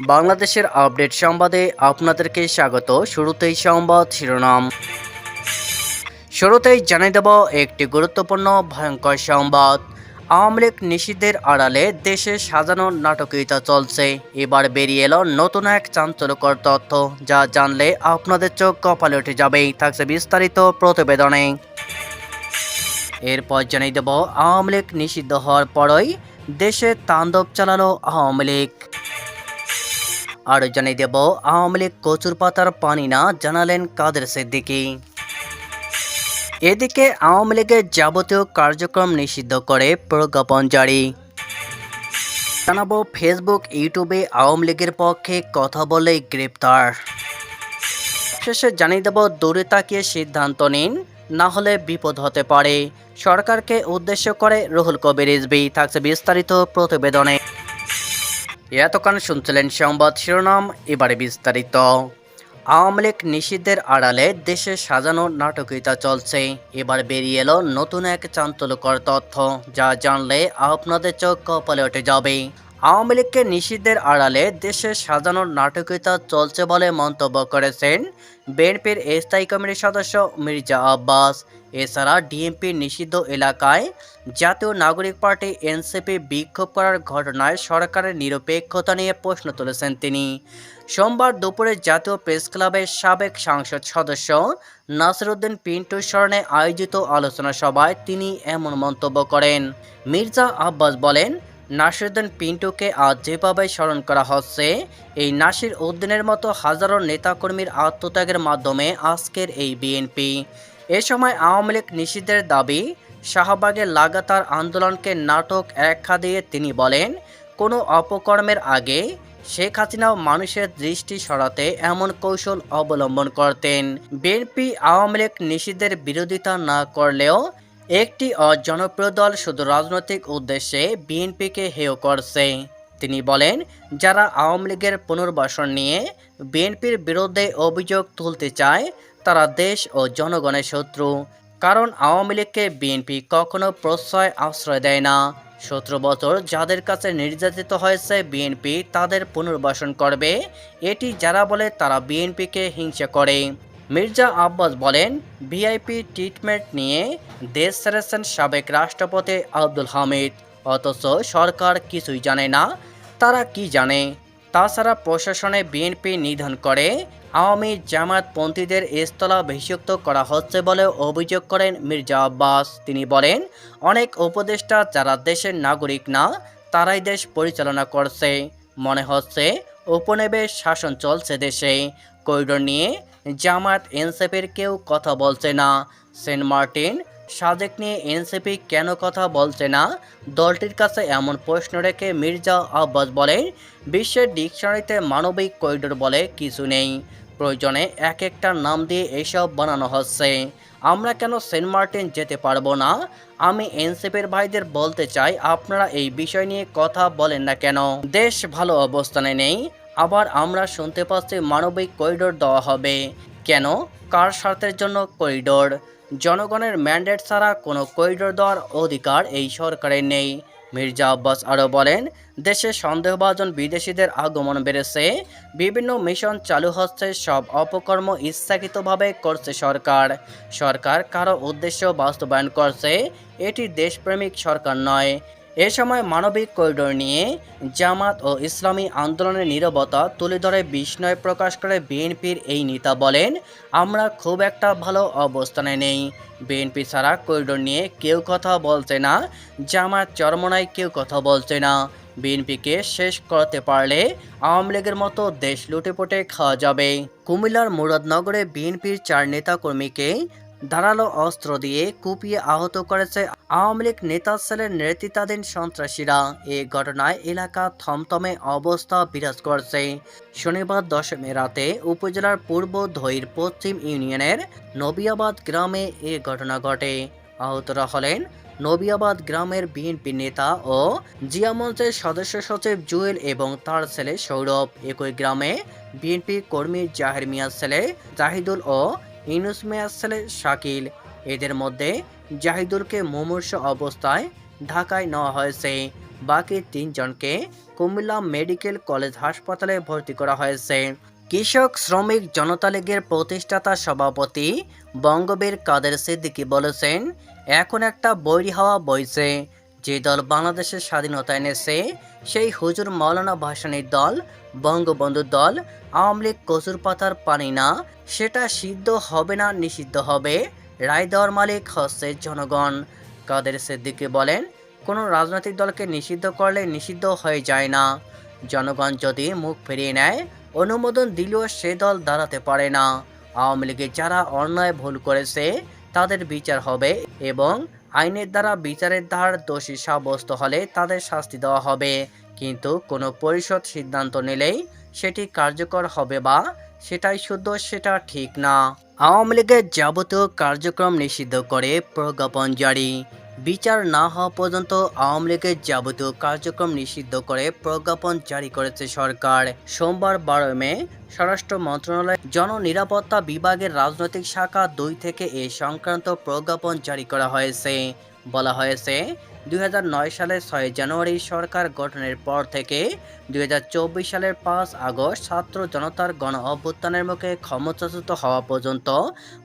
বাংলাদেশের আপডেট সংবাদে আপনাদেরকে স্বাগত। শুরুতেই সংবাদ শিরোনাম। শুরুতেই জানিয়ে দেব একটি গুরুত্বপূর্ণ ভয়ঙ্কর সংবাদ। আওয়ামী লীগ নিষিদ্ধের আড়ালে দেশে সাজানো নাটকীয়তা চলছে। এবার বেরিয়ে এলো নতুন এক চাঞ্চল্যকর তথ্য, যা জানলে আপনাদের চোখ কপালে উঠে যাবেই, থাকছে বিস্তারিত প্রতিবেদনে। এরপর জানিয়ে দেব, আওয়ামী লীগ নিষিদ্ধ হওয়ার পরই দেশে তাণ্ডব চালালো আওয়ামী লীগ। আরও জানিয়ে দেব, আওয়ামী লীগ কচুর পাতার পানি না, জানালেন কাদের সিদ্দিকি। এদিকে আওয়ামী লীগের যাবতীয় কার্যক্রম নিষিদ্ধ করে প্রজ্ঞাপন জারি। জানাব, ফেসবুক, ইউটিউবে আওয়ামী লীগের পক্ষে কথা বলে গ্রেপ্তার। শেষে জানিয়ে দেব, দূরে তাকিয়ে সিদ্ধান্ত নিন, না হলে বিপদ হতে পারে। সরকারকে উদ্দেশ্য করে রুহুল কবির রিজভি থাকছে বিস্তারিত প্রতিবেদনে। এতক্ষণ শুনছিলেন সংবাদ শিরোনাম, এবারে বিস্তারিত। আওয়ামী লীগ নিষিদ্ধের আড়ালে দেশে সাজানো নাটকীয়তা চলছে। এবার বেরিয়ে এলো নতুন এক চাঞ্চল্যকর তথ্য, যা জানলে আপনাদের চোখ কপালে উঠে যাবে। আওয়ামী লীগকে নিষিদ্ধের আড়ালে দেশে সাজানোর নাটকীয়তা চলছে বলে মন্তব্য করেছেন বিএনপির স্থায়ী কমিটির সদস্য মির্জা আব্বাস। এছাড়া ডিএমপির নিষিদ্ধ এলাকায় জাতীয় নাগরিক পার্টি এনসিপি বিক্ষোভ করার ঘটনায় সরকারের নিরপেক্ষতা নিয়ে প্রশ্ন তুলেছেন তিনি। সোমবার দুপুরে জাতীয় প্রেস ক্লাবের সাবেক সংসদ সদস্য নাসিরুদ্দিন পিন্টু স্মরণে আয়োজিত আলোচনা সভায় তিনি এমন মন্তব্য করেন। মির্জা আব্বাস বলেন নাসিরুদ্দিন পিন্টুকে আজ যেভাবে স্মরণ করা হচ্ছে, এই নাসির উদ্দিনের মতো হাজারো নেতাকর্মীর আত্মত্যাগের মাধ্যমে আজকের এই বিএনপি। এ সময় আওয়ামী লীগ নিষিদ্ধের দাবি শাহবাগের লাগাতার আন্দোলনকে নাটক একখা দিয়ে তিনি বলেন, কোনো অপকর্মের আগে শেখ হাসিনাও মানুষের দৃষ্টি সরাতে এমন কৌশল অবলম্বন করতেন। বিএনপি আওয়ামী লীগ নিষিদ্ধের বিরোধিতা না করলেও একটি অজনপ্রিয় দল শুধু রাজনৈতিক উদ্দেশ্যে বিএনপিকে হেয় করছে। তিনি বলেন, যারা আওয়ামী লীগের পুনর্বাসন নিয়ে বিএনপির বিরুদ্ধে অভিযোগ তুলতে চায়, তারা দেশ ও জনগণের শত্রু। কারণ আওয়ামী লীগকে বিএনপি কখনো প্রশ্রয়, আশ্রয় দেয় না। সতেরো বছর যাদের কাছে নির্যাতিত হয়েছে বিএনপি, তাদের পুনর্বাসন করবে। এটি যারা বলে, তারা বিএনপিকে হিংসা করে। মির্জা আব্বাস বলেন, ভিআইপি ট্রিটমেন্ট নিয়ে দেশ ছেড়েছেন সাবেক রাষ্ট্রপতি আব্দুল হামিদ। অথচ সরকার কিছুই জানে না, তারা কি জানে? তাছাড়া প্রশাসনে বিএনপি নিধন করে আওয়ামী জামায়াতপন্থীদের স্থলাভিষিক্ত করা হচ্ছে বলে অভিযোগ করেন মির্জা আব্বাস। তিনি বলেন, অনেক উপদেষ্টা যারা দেশের নাগরিক না, তারাই দেশ পরিচালনা করছে। মনে হচ্ছে, উপনিবেশ শাসন চলছে দেশে। করিডোর নিয়ে জামায়াত এনসিপির কেউ কথা বলছে না। সেন্ট মার্টিন, সাজেক নিয়ে এনসিপি কেন কথা বলছে না? দলটির কাছে এমন প্রশ্ন রেখে মির্জা আব্বাস বলেন, বিশ্বের ডিকশনারিতে মানবিক করিডোর বলে কিছু নেই। প্রয়োজনে এক একটা নাম দিয়ে এসব বানানো হচ্ছে। আমরা কেন সেন্ট মার্টিন যেতে পারব না? আমি এনসিপির ভাইদের বলতে চাই, আপনারা এই বিষয় নিয়ে কথা বলেন না কেন? দেশ ভালো অবস্থানে নেই আবার আমরা শুনতে পাচ্ছি মানবিক করিডোর দেওয়া হবে। কেন? কার স্বার্থের জন্য করিডোর জনগণের ম্যান্ডেট ছাড়া কোনো করিডোর দেওয়ার অধিকার এই সরকারের নেই। মির্জা আব্বাস আরও বলেন, দেশে সন্দেহভাজন বিদেশিদের আগমন বেড়েছে। বিভিন্ন মিশন চালু হচ্ছে, সব অপকর্ম ইচ্ছাকৃতভাবে করছে সরকার। সরকার কারও উদ্দেশ্য বাস্তবায়ন করছে, এটি দেশপ্রেমিক সরকার নয়। এ সময় মানবিক করিডোর নিয়ে জামাত ও ইসলামী আন্দোলনের নীরবতা তুলে ধরে বিস্ময় প্রকাশ করে বিএনপির এই নেতা বলেন, আমরা খুব একটা ভালো অবস্থানে নেই। বিএনপি ছাড়া করিডোর নিয়ে কেউ কথা বলছে না জামাত চরমনায় কেউ কথা বলছে না। বিএনপিকে শেষ করতে পারলে আওয়ামী লীগের মতো দেশ লুটেপুটে খাওয়া যাবে। কুমিল্লার মুরাদনগরে বিএনপির চার নেতাকর্মীকে ধারালো অস্ত্র দিয়ে কুপিয়ে আহত করেছে আওয়ামী লীগ নেতা সেলের নেতৃত্বাধীন সন্ত্রাসীরা। এ ঘটনায় এলাকা থমথমে অবস্থা বিরাজ করছে। শনিবার দশমী রাতে উপজেলার পূর্ব ধৈর পশ্চিম ইউনিয়নের নবিয়াবাদ গ্রামে এ ঘটনা ঘটে। আহতরা হলেন নবিয়াবাদ গ্রামের বিএনপি নেতা ও জিয়া মঞ্চের সদস্য সচিব জুয়েল এবং তার ছেলে সৌরভ। একই গ্রামে বিএনপি কর্মী জাহের মিয়ার ছেলে জাহিদুল ও ইনুস মিয়ার ছেলে শাকিল। এদের মধ্যে জাহিদুলকে মুমূর্ষ অবস্থায় ঢাকায় নেওয়া হয়েছে। বাকি তিনজনকে কুমিল্লা মেডিকেল কলেজ হাসপাতালে ভর্তি করা হয়েছে। কৃষক শ্রমিক জনতা লীগের প্রতিষ্ঠাতা সভাপতি বঙ্গবীর কাদের সিদ্দিকী বলেছেন, এখন একটা বৈরি হাওয়া বইছে। যে দল বাংলাদেশের স্বাধীনতা এনেছে, সেই হুজুর মাওলানা ভাসানির দল বঙ্গবন্ধুর দল আওয়ামী লীগ কচুর পাতার পানি না, সেটা সিদ্ধ হবে না, নিষিদ্ধ হবে, রায় দেওয়ার মালিক হচ্ছে জনগণ। কাদের সিদ্দিকী বলেন, কোনো রাজনৈতিক দলকে নিষিদ্ধ করলে নিষিদ্ধ হয়ে যায় না। জনগণ যদি মুখ ফিরিয়ে নেয়, অনুমোদন দিলেও সে দল দাঁড়াতে পারে না। আওয়ামী লীগের যারা অন্যায় ভুল করেছে, তাদের বিচার হবে এবং আইনের দ্বারা বিচারের ধার দোষী সাব্যস্ত হলে তাদের শাস্তি দেওয়া হবে। কিন্তু কোনো পরিষদ সিদ্ধান্ত নিলেই সেটি কার্যকর হবে বা সেটাই শুদ্ধ, সেটা ঠিক না। আওয়ামী লীগের যাবতীয় কার্যক্রম নিষিদ্ধ করে প্রজ্ঞাপন জারি। বিচার না হওয়া পর্যন্ত আওয়ামী লীগের যাবতীয় কার্যক্রম নিষিদ্ধ করে প্রজ্ঞাপন জারি করেছে সরকার। সোমবার বারো মে, স্বরাষ্ট্র মন্ত্রণালয় জননিরাপত্তা বিভাগের রাজনৈতিক শাখা দুই থেকে এ সংক্রান্ত প্রজ্ঞাপন জারি করা হয়েছে। বলা হয়েছে দুই হাজার নয় সালের ছয় জানুয়ারি সরকার গঠনের পর থেকে দুই হাজার চব্বিশ সালের পাঁচ আগস্ট ছাত্র জনতার গণ অভ্যুত্থানের মুখে ক্ষমতাচ্যুত হওয়া পর্যন্ত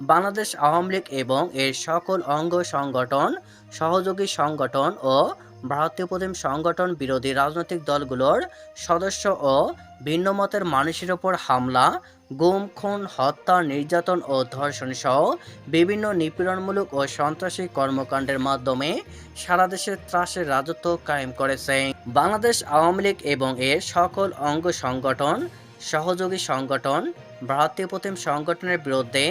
বাংলাদেশ আওয়ামী লীগ এবং এর সকল অঙ্গ সংগঠন, সহযোগী সংগঠন ও ভারতীয় প্রতিম সংগঠন বিরোধী রাজনৈতিক দলগুলোর সদস্য ও ভিন্ন মতের মানুষের ওপর হামলা, গুম, খুন, হত্যা, নির্যাতন ও ধর্ষণ সহ বিভিন্ন নিপীড়নমূলক ও সন্ত্রাসী কর্মকাণ্ডের মাধ্যমে সারা দেশে ত্রাসের রাজত্ব কায়েম করেছে। বাংলাদেশ আওয়ামী লীগ এবং এর সকল অঙ্গ সংগঠন, সহযোগী সংগঠন, ভারতীয় প্রতিম সংগঠনের বিরুদ্ধে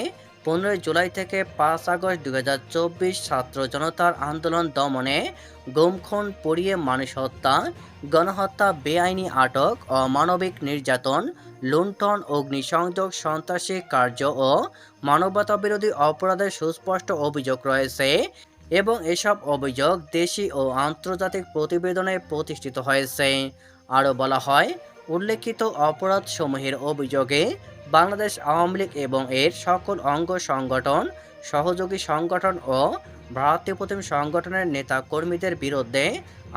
পনেরোই জুলাই থেকে পাঁচ আগস্ট দুই ছাত্র জনতার আন্দোলন দমনে গুমখুন পড়িয়ে মানুষ হত্যা, গণহত্যা, বেআইনি আটক, অমানবিক নির্যাতন, লুণ্ঠন, অগ্নিসংযোগ, সন্ত্রাসী কার্য ও মানবতা বিরোধী অপরাধের সুস্পষ্ট অভিযোগ রয়েছে এবং এসব অভিযোগ দেশি ও আন্তর্জাতিক প্রতিবেদনে প্রতিষ্ঠিত হয়েছে। আরও বলা হয়, উল্লেখিত অপরাধসমূহের অভিযোগে বাংলাদেশ আওয়ামী লীগ এবং এর সকল অঙ্গ সংগঠন, সহযোগী সংগঠন ও ভারতীয় প্রতিম সংগঠনের নেতা কর্মীদের বিরুদ্ধে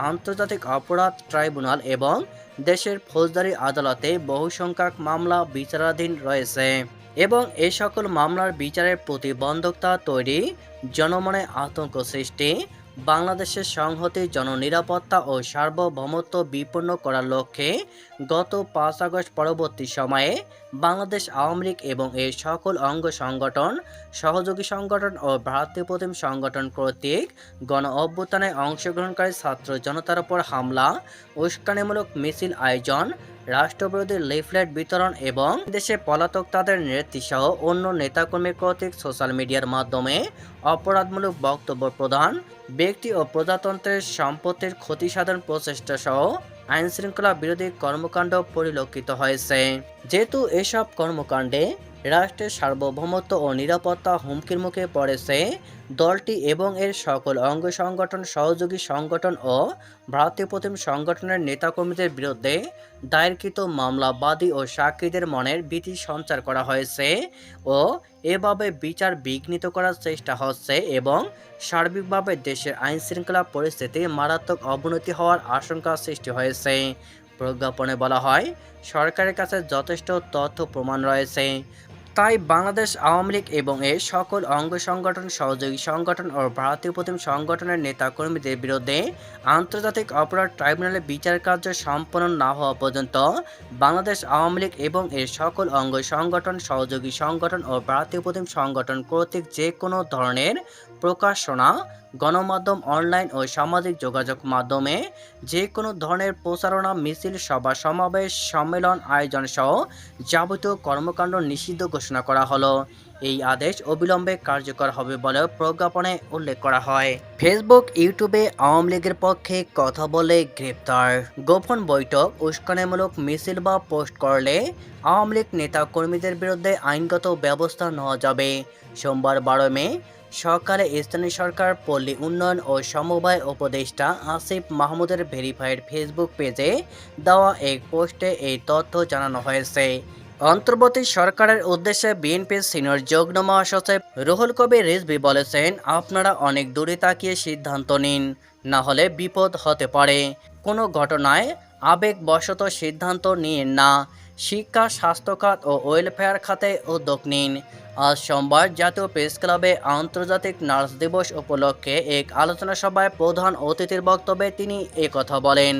আন্তর্জাতিক অপরাধ ট্রাইব্যুনাল এবং দেশের ফৌজদারি আদালতে বহু সংখ্যক মামলা বিচারাধীন রয়েছে এবং এই সকল মামলার বিচারের প্রতিবন্ধকতা তৈরি, জনমনে আতঙ্ক সৃষ্টি বাংলাদেশের সংহতি, জননিরাপত্তা ও সার্বভৌমত্ব বিপন্ন করার লক্ষ্যে গত পাঁচ আগস্ট পরবর্তী সময়ে বাংলাদেশ আওয়ামী লীগ এবং এর সকল অঙ্গ সংগঠন, সহযোগী সংগঠন ও ভারতীয় প্রতিম সংগঠন কর্তৃক গণ অভ্যুত্থানে অংশগ্রহণকারী ছাত্র জনতার উপর হামলা, উস্কানিমূলক মিছিল আয়োজন রাষ্ট্রবিরোধী লিফলেট বিতরণ এবং দেশে পলাতক তাদের নেত্রী সহ অন্য নেতাকর্মী কর্তৃক সোশ্যাল মিডিয়ার মাধ্যমে অপরাধমূলক বক্তব্য প্রদান, ব্যক্তি ও প্রজাতন্ত্রের সম্পত্তির ক্ষতি সাধন প্রচেষ্টা সহ আইন শৃঙ্খলা বিরোধী কর্মকাণ্ড পরিলক্ষিত হয়েছে। যেহেতু এসব কর্মকাণ্ডে রাষ্ট্রের সার্বভৌমত্ব ও নিরাপত্তা হুমকির মুখে পড়েছে, দলটি এবং এর সকল অঙ্গ সংগঠন, সহযোগী সংগঠন ও ভারতীয় প্রতিম সংগঠনের নেতাকর্মীদের বিরুদ্ধে দায়েরকৃত মামলা বাদী ও সাক্ষীদের মনের ভীতি সঞ্চার করা হয়েছে ও এভাবে বিচার বিঘ্নিত করার চেষ্টা হচ্ছে এবং সার্বিকভাবে দেশের আইন শৃঙ্খলা পরিস্থিতি মারাত্মক অবনতি হওয়ার আশঙ্কা সৃষ্টি হয়েছে। প্রজ্ঞাপনে বলা হয়, সরকারের কাছে যথেষ্ট তথ্য প্রমাণ রয়েছে। তাই বাংলাদেশ আওয়ামী লীগ এবং এর সকল অঙ্গ সংগঠন, সহযোগী সংগঠন ও ভারতীয় প্রতিম সংগঠনের নেতা কর্মীদের বিরুদ্ধে আন্তর্জাতিক অপরাধ ট্রাইব্যুনালে বিচার কার্য সম্পন্ন না হওয়া পর্যন্ত বাংলাদেশ আওয়ামী লীগ এবং এর সকল অঙ্গ সংগঠন, সহযোগী সংগঠন ও ভারতীয় প্রতিম সংগঠন কর্তৃক যে কোনো ধরনের প্রকাশনা, গণমাধ্যম অনলাইন ও সামাজিক যোগাযোগ মাধ্যমে যে কোনো ধরনের প্রচারণা, মিছিল, সভা, সমাবেশ, সম্মেলন, আয়োজন সহ যাবতীয় কর্মকাণ্ড নিষিদ্ধ ঘোষণা করা হলো। এই আদেশ অবিলম্বে কার্যকর হবে বলেও প্রজ্ঞাপনে উল্লেখ করা হয়। ফেসবুক, ইউটিউবে আওয়ামী লীগের পক্ষে কথা বলে গ্রেপ্তার। গোপন বৈঠক উস্কানিমূলক মিছিল বা পোস্ট করলে আওয়ামী লীগ নেতা কর্মীদের বিরুদ্ধে আইনগত ব্যবস্থা নেওয়া যাবে। সোমবার বারো মে সকালে স্থানীয় সরকার, পল্লী উন্নয়ন ও সমবায় উপদেষ্টা আসিফ মাহমুদের ভেরিফাইড ফেসবুক পেজে দেওয়া এক পোস্টে এই তথ্য জানানো হয়েছে। অন্তর্বর্তী সরকারের উদ্দেশ্যে বিএনপির সিনিয়র যুগ্ম মহাসচিব রুহুল কবির রিজভি বলেছেন, আপনারা অনেক দূরে তাকিয়ে সিদ্ধান্ত নিন, না হলে বিপদ হতে পারে। কোনো ঘটনায় আবেগবশত সিদ্ধান্ত নিন না। শিক্ষা, স্বাস্থ্যখাত ও ওয়েলফেয়ার খাতে উদ্যোগ নিন। আজ সোমবার জাতীয় প্রেস ক্লাবে আন্তর্জাতিক নার্স দিবস উপলক্ষে এক আলোচনা সভায় প্রধান অতিথির বক্তব্যে তিনি একথা বলেন।